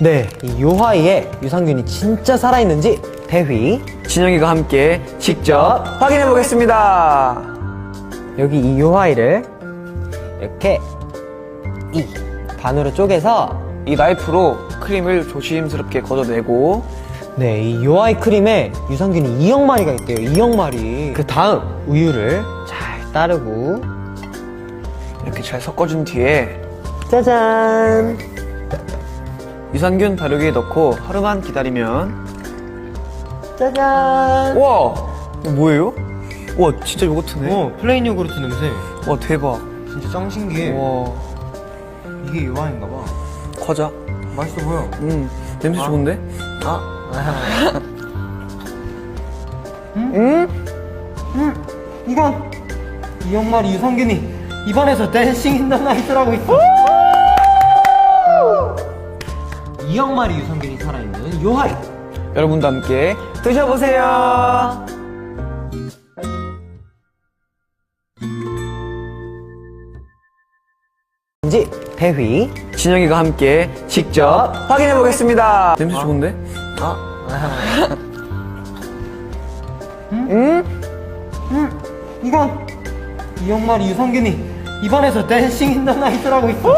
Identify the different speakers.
Speaker 1: 네, 이 요하이에 유산균이 진짜 살아있는지 대휘
Speaker 2: 진영이가 함께 직접 확인해 보겠습니다.
Speaker 1: 여기 이 요하이를 이렇게 이 반으로 쪼개서
Speaker 2: 이 나이프로 크림을 조심스럽게 걷어내고
Speaker 1: 네, 이 요하이 크림에 유산균이 2억 마리가 있대요. 2억 마리.
Speaker 2: 그 다음
Speaker 1: 우유를 잘 따르고
Speaker 2: 이렇게 잘 섞어준 뒤에
Speaker 1: 짜잔.
Speaker 2: 유산균 다루기에 넣고 하루만 기다리면
Speaker 1: 짜잔.
Speaker 2: 우와 이거 뭐예요? 우와 진짜 요거트네
Speaker 1: 어, 플레인 요구르트 냄새.
Speaker 2: 와 대박
Speaker 1: 진짜 짱 신기해.
Speaker 2: 우와
Speaker 1: 이게 요하인가 봐.
Speaker 2: 과자
Speaker 1: 맛있어 보여.
Speaker 2: 음 냄새 좋은데?
Speaker 1: 아. 이건 2억 마리 유산균이 입안에서 댄싱 인더 나이트라고 있어. 2억 마리 유산균이 살아있는 요하이.
Speaker 2: 여러분도 함께 드셔보세요
Speaker 1: 지 대휘.
Speaker 2: 진영이가 함께 직접 확인해 보겠습니다 냄새 좋은데?
Speaker 1: 이건 2억 마리 유산균이 입안에서 댄싱 인더 나이트라고 있어.